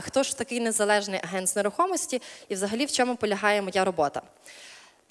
Хто ж такий незалежний агент з нерухомості і взагалі в чому полягає моя робота?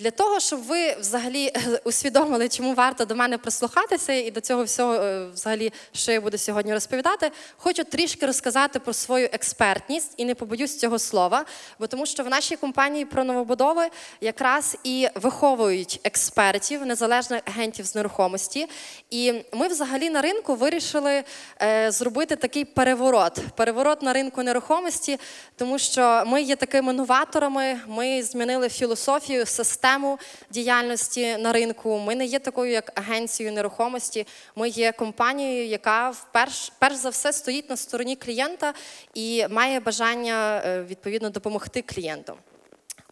Для того, щоб ви взагалі усвідомили, чому варто до мене прислухатися, і до цього всього, е, взагалі, що я буду сьогодні розповідати, хочу трішки розказати про свою експертність і не побоюсь цього слова, бо тому що в нашій компанії про новобудови якраз і виховують експертів, незалежних агентів з нерухомості. І ми взагалі на ринку вирішили е, зробити такий переворот, переворот на ринку нерухомості, тому що ми є такими новаторами, ми змінили філософію, систему систему діяльності на ринку. Ми не є такою, як агенцією нерухомості. Ми є компанією, яка вперш, перш за все стоїть на стороні клієнта і має бажання е, відповідно допомогти клієнту.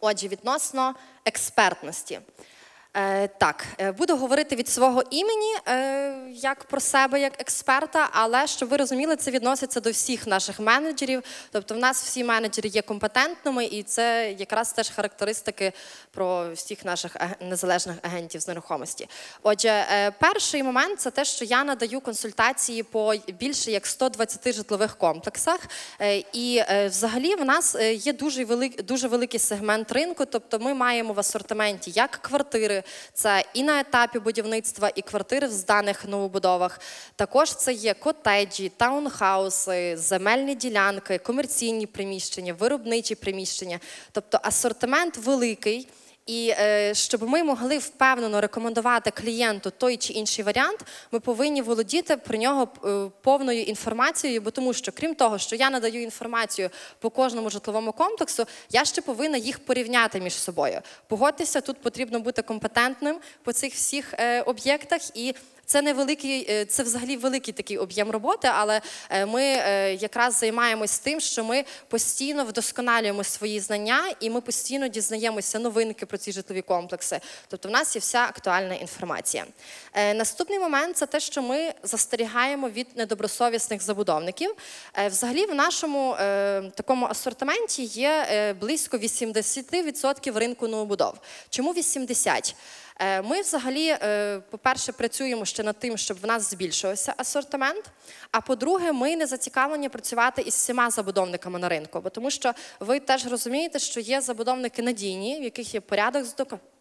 Отже, відносно експертності. Е, Так, е, буду говорити від свого імені е, як про себе, як експерта, але щоб ви розуміли, це відноситься до всіх наших менеджерів. Тобто, в нас всі менеджери є компетентними, і це якраз теж характеристики про всіх наших незалежних агентів з нерухомості. Отже, перший момент це те, що я надаю консультації по більше як 120 житлових комплексах. І взагалі в нас є дуже великий, дуже великий сегмент ринку. Тобто, ми маємо в асортименті як квартири. Це і на етапі будівництва, і квартири в зданих новобудовах. Також це є котеджі, таунхауси, земельні ділянки, комерційні приміщення, виробничі приміщення. Тобто асортимент великий. І е, щоб ми могли впевнено рекомендувати клієнту той чи інший варіант, ми повинні володіти про нього е, повною інформацією, бо тому що, крім того, що я надаю інформацію по кожному житловому комплексу, я ще повинна їх порівняти між собою. Погодьтеся, тут потрібно бути компетентним по цих всіх е, об'єктах і це не великий, е, це взагалі великий такий об'єм роботи, але е, ми е, якраз займаємось тим, що ми постійно вдосконалюємо свої знання і ми постійно дізнаємося новинки про ці житлові комплекси. Тобто, в нас є вся актуальна інформація. Наступний момент це те, що ми застерігаємо від недобросовісних забудовників. Взагалі, в нашому такому асортименті є близько 80% ринку новобудов. Чому 80%? Е, ми взагалі, е, по-перше, працюємо ще над тим, щоб в нас збільшився асортимент. А по-друге, ми не зацікавлені працювати із всіма забудовниками на ринку, бо тому що ви теж розумієте, що є забудовники надійні, в яких є порядок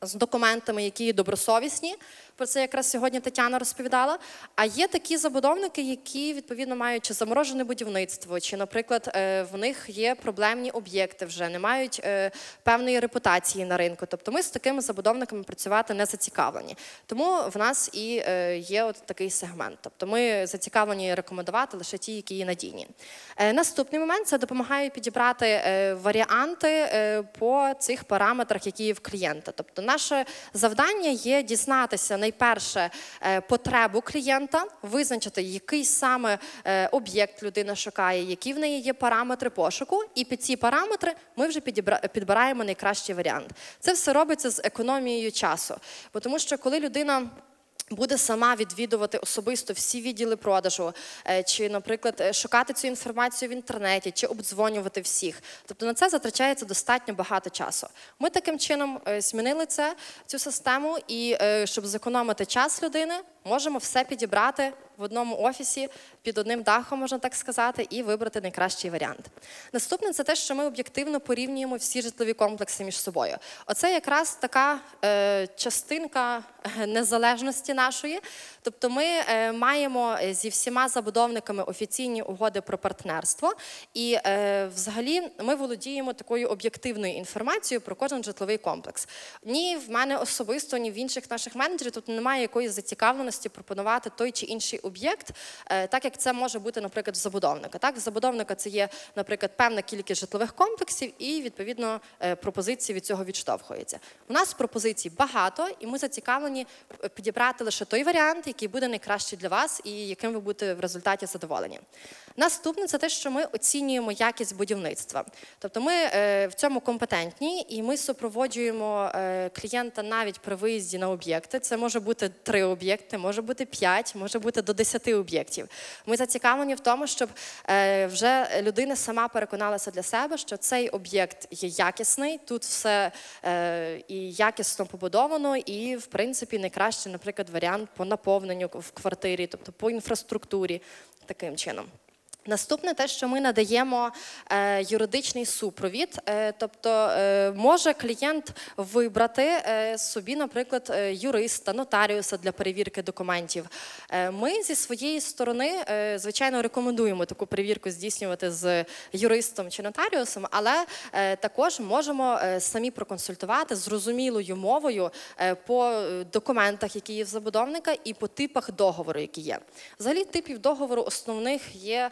з документами, які є добросовісні. Про це якраз сьогодні Тетяна розповідала. А є такі забудовники, які відповідно мають чи заморожене будівництво, чи, наприклад, е, в них є проблемні об'єкти вже не мають певної репутації на ринку. Тобто, ми з такими забудовниками працювати не зацікавлені. Тому в нас і е, є от такий сегмент. Тобто ми зацікавлені рекомендувати лише ті, які є надійні. Е, наступний момент це допомагає підібрати е, варіанти по цих параметрах, які є в клієнта. Тобто, наше завдання є дізнатися найперше потребу клієнта, визначити, який саме об'єкт людина шукає, які в неї є параметри пошуку, і під ці параметри ми вже підбираємо найкращий варіант. Це все робиться з економією часу. Бо тому що коли людина буде сама відвідувати особисто всі відділи продажу, е, чи, наприклад, е, шукати цю інформацію в інтернеті, чи обдзвонювати всіх. Тобто на це затрачається достатньо багато часу. Ми таким чином е, змінили це, цю систему, і щоб зекономити час людини, можемо все підібрати в одному офісі під одним дахом, можна так сказати, і вибрати найкращий варіант. Наступне це те, що ми об'єктивно порівнюємо всі житлові комплекси між собою. Оце якраз така е, частинка незалежності нашої. Тобто, ми е, маємо зі всіма забудовниками офіційні угоди про партнерство, і е, взагалі ми володіємо такою об'єктивною інформацією про кожен житловий комплекс. Ні в мене особисто, ні в інших наших менеджерів тут немає якоїсь зацікавленості пропонувати той чи інший об'єкт, е, так як це може бути, наприклад, в забудовника. Так, забудовника це є, наприклад, певна кількість житлових комплексів, і відповідно пропозиції від цього відштовхуються. У нас пропозицій багато, і ми зацікавлені підібрати лише той варіант який буде найкращий для вас і яким ви будете в результаті задоволені. Наступне це те, що ми оцінюємо якість будівництва. Тобто ми е, в цьому компетентні і ми супроводжуємо е, клієнта навіть при виїзді на об'єкти. Це може бути три об'єкти, може бути п'ять, може бути до десяти об'єктів. Ми зацікавлені в тому, щоб е, вже людина сама переконалася для себе, що цей об'єкт є якісний, тут все і якісно побудовано, і в принципі найкращий, наприклад, варіант по наповненню в квартирі, тобто по інфраструктурі таким чином. Наступне те, що ми надаємо е, юридичний супровід, е, тобто е, може клієнт вибрати собі, наприклад, юриста, нотаріуса для перевірки документів. Ми зі своєї сторони, звичайно, рекомендуємо таку перевірку здійснювати з юристом чи нотаріусом, але також можемо самі проконсультувати зрозумілою мовою по документах, які є в забудовника, і по типах договору, які є. Взагалі, типів договору основних є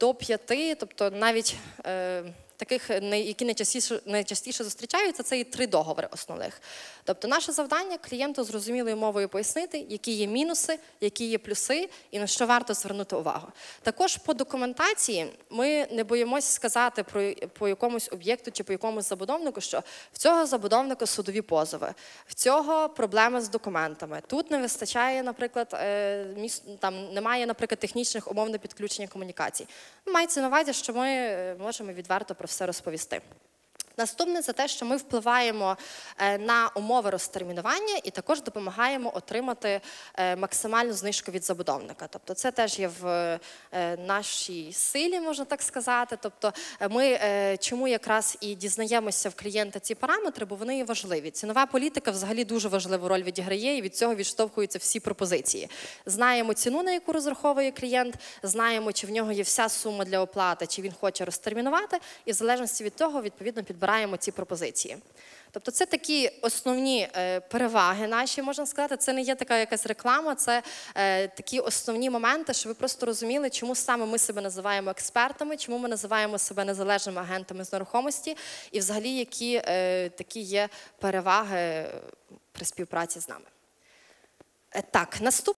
до п'яти, тобто навіть е, таких, які найчастіше, найчастіше зустрічаються, це і три договори основних. Тобто, наше завдання клієнту зрозумілою мовою пояснити, які є мінуси, які є плюси, і на що варто звернути увагу. Також по документації ми не боїмося сказати про по якомусь об'єкту чи по якомусь забудовнику, що в цього забудовника судові позови, в цього проблеми з документами. Тут не вистачає, наприклад, е, міс- там немає, наприклад, технічних умов на підключення комунікацій. Мається на увазі, що ми е, можемо відверто про все розповісти. Наступне це те, що ми впливаємо е, на умови розтермінування і також допомагаємо отримати е, максимальну знижку від забудовника. Тобто, це теж є в е, нашій силі, можна так сказати. Тобто, ми чому якраз і дізнаємося в клієнта ці параметри, бо вони є важливі. Цінова політика взагалі дуже важливу роль відіграє, і від цього відштовхуються всі пропозиції. Знаємо ціну, на яку розраховує клієнт, знаємо, чи в нього є вся сума для оплати, чи він хоче розтермінувати, і в залежності від того, відповідно, підбираємо ці пропозиції. Тобто це такі основні е, переваги наші, можна сказати. Це не є така якась реклама, це е, такі основні моменти, щоб ви просто розуміли, чому саме ми себе називаємо експертами, чому ми називаємо себе незалежними агентами з нерухомості, і взагалі які е, такі є переваги при співпраці з нами. Так, наступ.